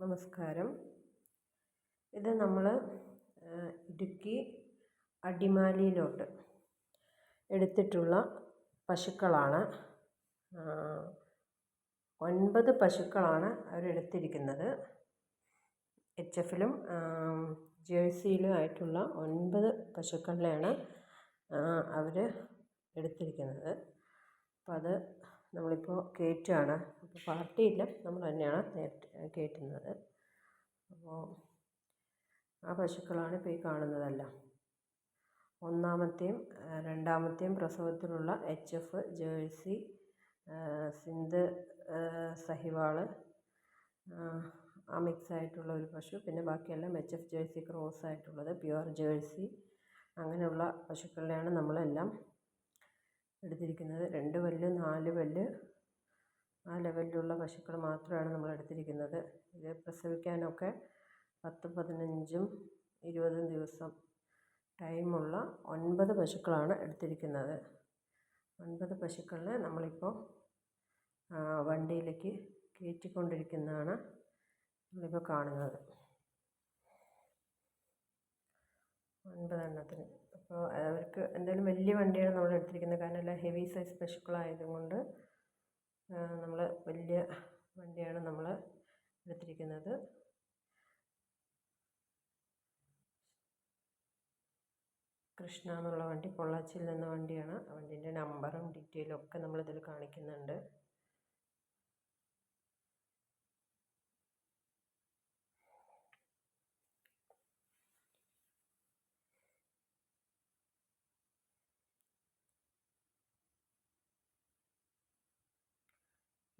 നമസ്കാരം. ഇത് നമ്മൾ ഇടുക്കി അടിമാലിയിലോട്ട് എടുത്തിട്ടുള്ള പശുക്കളാണ്. ഒൻപത് പശുക്കളാണ് അവരെടുത്തിരിക്കുന്നത് എച്ച് എഫിലും ജേഴ്സിയിലും ആയിട്ടുള്ള ഒൻപത് പശുക്കളെയാണ് അവർ എടുത്തിരിക്കുന്നത്. അപ്പം അത് നമ്മളിപ്പോൾ കയറ്റുകയാണ് അപ്പോൾ പാർട്ടിയില്ല നമ്മൾ തന്നെയാണ് കയറ്റുന്നത് അപ്പോൾ ആ പശുക്കളാണ് ഇപ്പോൾ ഈ കാണുന്നതെല്ലാം. ഒന്നാമത്തെയും രണ്ടാമത്തെയും പ്രസവത്തിലുള്ള H F Jersey Sindh Sahiwal ആ മിക്സ് ആയിട്ടുള്ള ഒരു പശു. പിന്നെ ബാക്കിയെല്ലാം എച്ച് എഫ് ജേഴ്സി ക്രോസ് ആയിട്ടുള്ളത് പ്യുവർ ജേഴ്സി. അങ്ങനെയുള്ള പശുക്കളെയാണ് നമ്മളെല്ലാം എടുത്തിരിക്കുന്നത്. രണ്ട് പല്ല് നാല് പല്ല്. ആ ലെവലിലുള്ള പശുക്കൾ മാത്രമാണ് നമ്മൾ എടുത്തിരിക്കുന്നത്. ഇത് പ്രസവിക്കാനൊക്കെ പത്ത് പതിനഞ്ചും ഇരുപതും ദിവസം ടൈമുള്ള ഒൻപത് പശുക്കളാണ് എടുത്തിരിക്കുന്നത്. ഒൻപത് പശുക്കളെ നമ്മളിപ്പോൾ വണ്ടിയിലേക്ക് കയറ്റിക്കൊണ്ടിരിക്കുന്നതാണ് നമ്മളിപ്പോൾ കാണുന്നത്. ഒൻപതെണ്ണത്തിന്. അപ്പോൾ അവർക്ക് എന്തായാലും വലിയ വണ്ടിയാണ് നമ്മൾ എടുത്തിരിക്കുന്നത്. കാരണം എല്ലാം ഹെവി സൈസ് പശുക്കളായതുകൊണ്ട് നമ്മൾ വലിയ വണ്ടിയാണ് നമ്മൾ എടുത്തിരിക്കുന്നത്. കൃഷ്ണ എന്നുള്ള വണ്ടി പൊള്ളാച്ചിയിൽ നിന്ന വണ്ടിയാണ്. വണ്ടീന്റെ നമ്പറും ഡീറ്റെയിലും ഒക്കെ നമ്മളിതിൽ കാണിക്കുന്നുണ്ട്.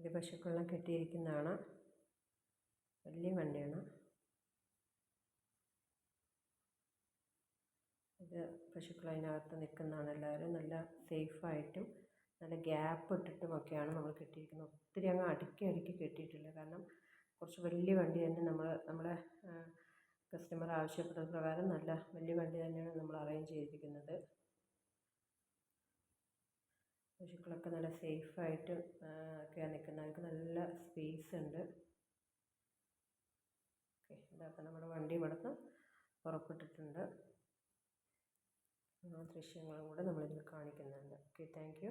ഇത് പശുക്കളെല്ലാം കെട്ടിയിരിക്കുന്നതാണ്. വലിയ വണ്ടിയാണ്. ഇത് പശുക്കൾ അതിനകത്ത് നിൽക്കുന്നതാണ് എല്ലാവരും. നല്ല സേഫായിട്ടും നല്ല ഗ്യാപ്പ് ഇട്ടിട്ടുമൊക്കെയാണ് നമ്മൾ കെട്ടിയിരിക്കുന്നത്. ഒത്തിരി അങ്ങ് അടുക്കി അടുക്കി കെട്ടിയിട്ടില്ല. കാരണം കുറച്ച് വലിയ വണ്ടി തന്നെ നമ്മൾ നമ്മുടെ കസ്റ്റമർ ആവശ്യപ്പെട്ട പ്രകാരം നല്ല വലിയ വണ്ടി തന്നെയാണ് നമ്മൾ അറേഞ്ച് ചെയ്തിരിക്കുന്നത്. പശുക്കളൊക്കെ നല്ല സേഫായിട്ട് ഒക്കെയാണ് നിൽക്കുന്നത് അവർക്ക് നല്ല സ്പേസ് ഉണ്ട്. ഓക്കെ ഇതൊക്കെ നമ്മുടെ വണ്ടി ഇവിടുന്ന് പുറപ്പെട്ടിട്ടുണ്ട്. ആ ദൃശ്യങ്ങളും കൂടെ നമ്മളിതിൽ കാണിക്കുന്നുണ്ട്. Okay thank